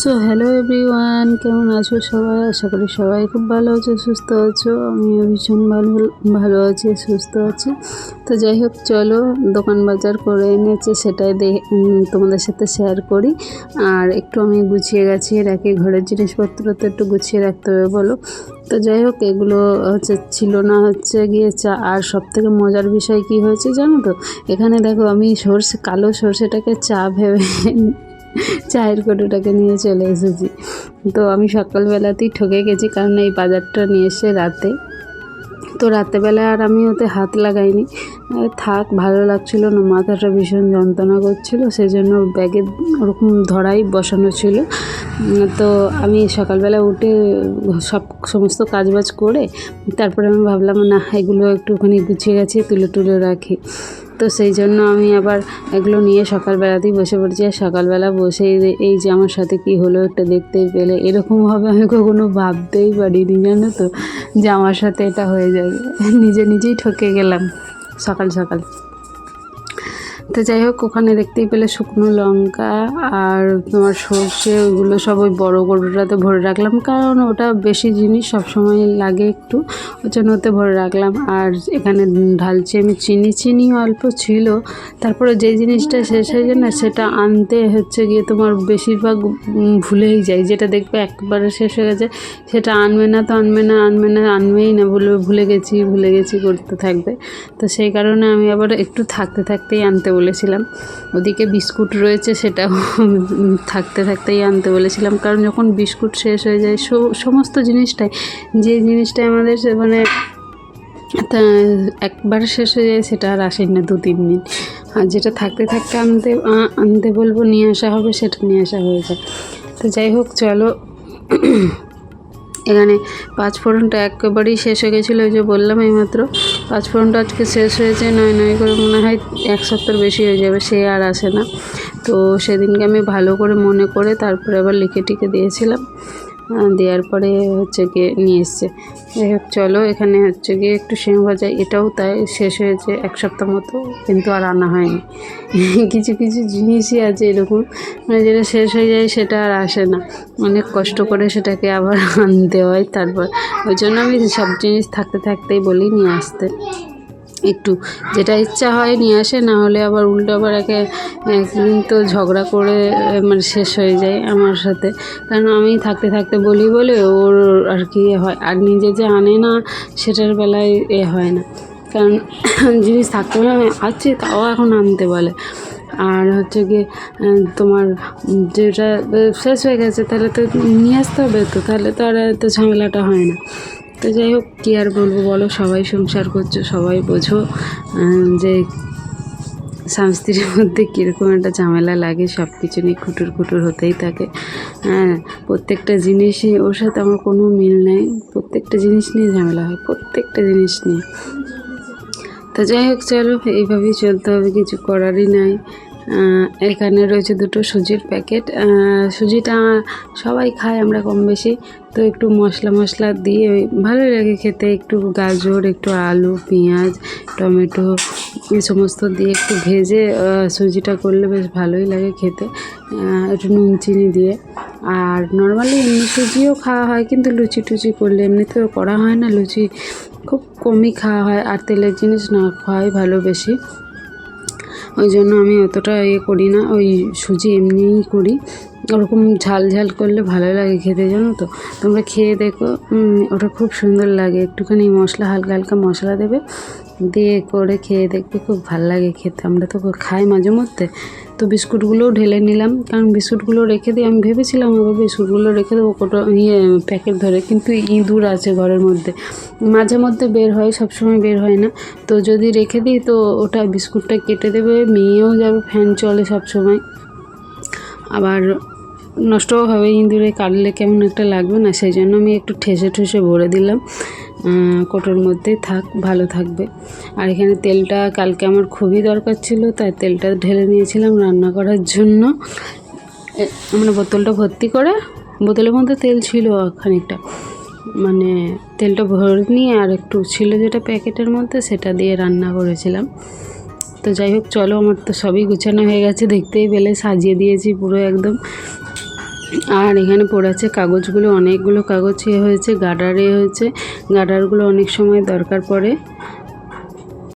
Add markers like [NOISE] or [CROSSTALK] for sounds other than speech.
So hello everyone কেমন আছো সবাই? আশা করি সবাই খুব ভালো আছো, সুস্থ আছো। আমিও ভীষণ ভালো ভালো আছি, সুস্থ আছি। তো যাই হোক, চলো দোকান বাজার করে এনেছে, সেটাই তোমাদের সাথে শেয়ার করি। আর একটু আমি গুছিয়ে গাছিয়ে রাখি ঘরের জিনিসপত্র তো একটু গুছিয়ে রাখতে হবে, বলো। তো যাই হোক, এগুলো হচ্ছে, ছিল না হচ্ছে গিয়ে চা, আর সব থেকে মজার বিষয় কি হয়েছে জানো তো? এখানে দেখো, আমি সর্ষে, কালো সর্ষেটাকে চা ভেবে চায়ের কোটোটাকে নিয়ে চলে এসেছি। তো আমি সকালবেলাতেই ঠকে গেছি কারণ এই বাজারটা নিয়ে এসে রাতে। তো রাতেবেলা আর আমি ওতে হাত লাগাইনি। থাক, ভালো লাগছিল না, মাথাটা ভীষণ যন্ত্রণা করছিল সেই জন্য ব্যাগে ওরকম ধরাই বসানো ছিল। তো আমি সকালবেলা উঠে সব সমস্ত কাজবাজ করে তারপরে আমি ভাবলাম, না, এগুলো একটুখানি গুছিয়ে গেছে তুলে তুলে রাখি। তো সেই জন্য আমি আবার এগুলো নিয়ে সকালবেলাতেই বসে পড়েছি। আর সকালবেলা বসে এই যে আমার সাথে কি হলো একটা দেখতেই পেলে, এরকমভাবে আমি কখনো ভাবতেই পারিনি, জানো তো? যে আমার সাথে এটা হয়ে যাবে। নিজে নিজেই ঠকে গেলাম সকাল সকাল। তো যাই হোক, ওখানে দেখতেই পেলে শুকনো লঙ্কা আর তোমার সর্ষে, ওইগুলো সব ওই বড়ো গরুটাতে ভরে রাখলাম। কারণ ওটা বেশি জিনিস সব সময় লাগে একটু, ওই জন্য ওতে ভরে রাখলাম। আর এখানে ঢালছি আমি চিনি চিনি অল্প ছিল। তারপরে যে জিনিসটা শেষ হয়ে যায় না, সেটা আনতে হচ্ছে গিয়ে তোমার বেশিরভাগ ভুলেই যাই যেটা দেখবে একবারে শেষ হয়ে গেছে, সেটা আনবে না তো আনবে না আনবে না, আনবেই না। বলবে ভুলে গেছি ভুলে গেছি করতে থাকবে। তো সেই কারণে আমি আবার একটু থাকতে, থাকতেই আনতে বলেছিলাম। ওদিকে বিস্কুট রয়েছে, সেটাও [LAUGHS] থাকতে থাকতেই আনতে বলেছিলাম। কারণ যখন বিস্কুট শেষ হয়ে যায় সমস্ত জিনিসটাই, যে জিনিসটাই আমাদের মানে তা একবার শেষ হয়ে যায়, সেটা আর আসেই না দু তিন দিন। আর যেটা থাকতে থাকতে আনতে আনতে বলব, নিয়ে আসা হবে, সেটা নিয়ে আসা হয়ে যায়। তো যাই হোক, চলো। এখানে পাঁচ ফোড়নটা একেবারেই শেষ হয়ে গেছিল ওই যে বললাম এইমাত্র। পাঁচ ফোড়নটা আজকে শেষ হয়েছে, নয় নয় করে মনে হয় এক সপ্তাহ বেশি হয়ে যাবে, সে আর আসে না। তো সেদিনকে আমি ভালো করে মনে করে তারপরে আবার লিখে টিকে দিয়েছিলাম। দেওয়ার পরে হচ্ছে গিয়ে নিয়ে এসছে। চলো এখানে হচ্ছে গিয়ে একটু সেম ভাজা, এটাও তাই শেষ হয়েছে এক সপ্তাহ মতো, কিন্তু আর আনা হয়নি। [LAUGHS] কিছু কিছু জিনিসই আছে এরকম মানে যেটা শেষ হয়ে যায় সেটা আর আসে না। অনেক কষ্ট করে সেটাকে আবার [LAUGHS] আনতে হয় তারপর। ওই জন্য আমি সব জিনিস থাকতে, থাকতেই বলি নিয়ে আসতে। একটু যেটা ইচ্ছা হয় নিয়ে আসে, না হলে আবার উল্টো আবার একে, একদিন তো ঝগড়া করে মানে শেষ হয়ে যায় আমার সাথে। কারণ আমি থাকতে থাকতে বলি বলে ওর আর কি হয়, আর নিজে যে আনে না, সেটার বেলায় এ হয় না। কারণ [COUGHS] জিনিস থাকতে আমি আছি, তাও এখন আনতে বলে। আর হচ্ছে গিয়ে তোমার যেটা শেষ হয়ে গেছে, তাহলে তো নিয়ে আসতে হবে তো, তাহলে তো আর এত ঝামেলাটা হয় না। তো যাই হোক, কী আর বলব বলো, সবাই সংসার করছ, সবাই বোঝো যে স্বামী স্ত্রীর মধ্যে কীরকম একটা ঝামেলা লাগে সব কিছু নিয়ে খুটুর খুটুর হতেই থাকে। হ্যাঁ প্রত্যেকটা জিনিসই, ওর সাথে আমার কোনো মিল নেই, প্রত্যেকটা জিনিস নিয়ে ঝামেলা হয়, প্রত্যেকটা জিনিস নিয়ে। তো যাই হোক, চলো, এইভাবেই চলতে হবে, কিছু করারই নাই। এখানে রয়েছে দুটো সুজির প্যাকেট। সুজিটা সবাই খায়, আমরা কম বেশি। তো একটু মশলা মশলা দিয়ে ভালোই লাগে খেতে। একটু গাজর, একটু আলু, পেঁয়াজ, টমেটো, এই সমস্ত দিয়ে একটু ভেজে সুজিটা করলে বেশ ভালোই লাগে খেতে। একটু নুন, চিনি দিয়ে। আর নর্মালি এমনি সুজিও খাওয়া হয়, কিন্তু লুচি টুচি করলে এমনিতেও করা হয় না। লুচি খুব কমই খাওয়া হয়। আর তেলের জিনিস না খাওয়াই ভালো বেশি। ওই জন্য আমি অতটা ইয়ে করি না, ওই সুজি এমনিই করি। ওরকম ঝাল ঝাল করলে ভালো লাগে খেতে, জানো তো? তোমরা খেয়ে দেখো ওটা খুব সুন্দর লাগে। একটুখানি মশলা, হালকা হালকা মশলা দেবে দিয়ে করে খেয়ে দেখবে খুব ভালো লাগে খেতে। আমরা তো খাই মাঝে মধ্যে। তো বিস্কুটগুলোও ঢেলে নিলাম। কারণ বিস্কুটগুলো রেখে দিয়ে আমি ভেবেছিলাম আবার বিস্কুটগুলো রেখে দেবো কোটো ইয়ে প্যাকেট ধরে। কিন্তু ইঁদুর আছে ঘরের মধ্যে। মাঝে মধ্যে বের হয়, সবসময় বের হয় না। তো যদি রেখে দিই, তো ওটা বিস্কুটটা কেটে দেবে, মেয়েও যাবে, ফ্যান চলে সব সময় আবার নষ্টও হবে ইঁদুরে, কাটলে কেমন একটা লাগবে না, সেই জন্য আমি একটু ঠেসে ঠেসে ভরে দিলাম। কোটোর মধ্যে থাক, ভালো থাকবে। আর এখানে তেলটা কালকে আমার খুবই দরকার ছিল, তাই তেলটা ঢেলে নিয়েছিলাম রান্না করার জন্য। মানে বোতলটা ভর্তি করে, বোতলের মধ্যে তেল ছিল খানিকটা। মানে তেলটা ভরে নিয়ে আর একটু ছিল যেটা প্যাকেটের মধ্যে, সেটা দিয়ে রান্না করেছিলাম। তো যাই হোক, চলো, আমার তো সবই গুছানো হয়ে গেছে, দেখতেই পেলে, সাজিয়ে দিয়েছি পুরো একদম। আর এখানে পড়ে আছে কাগজগুলো, অনেকগুলো কাগজ হয়েছে গার্ডার এ হয়েছে। গার্ডারগুলো অনেক সময় দরকার পড়ে।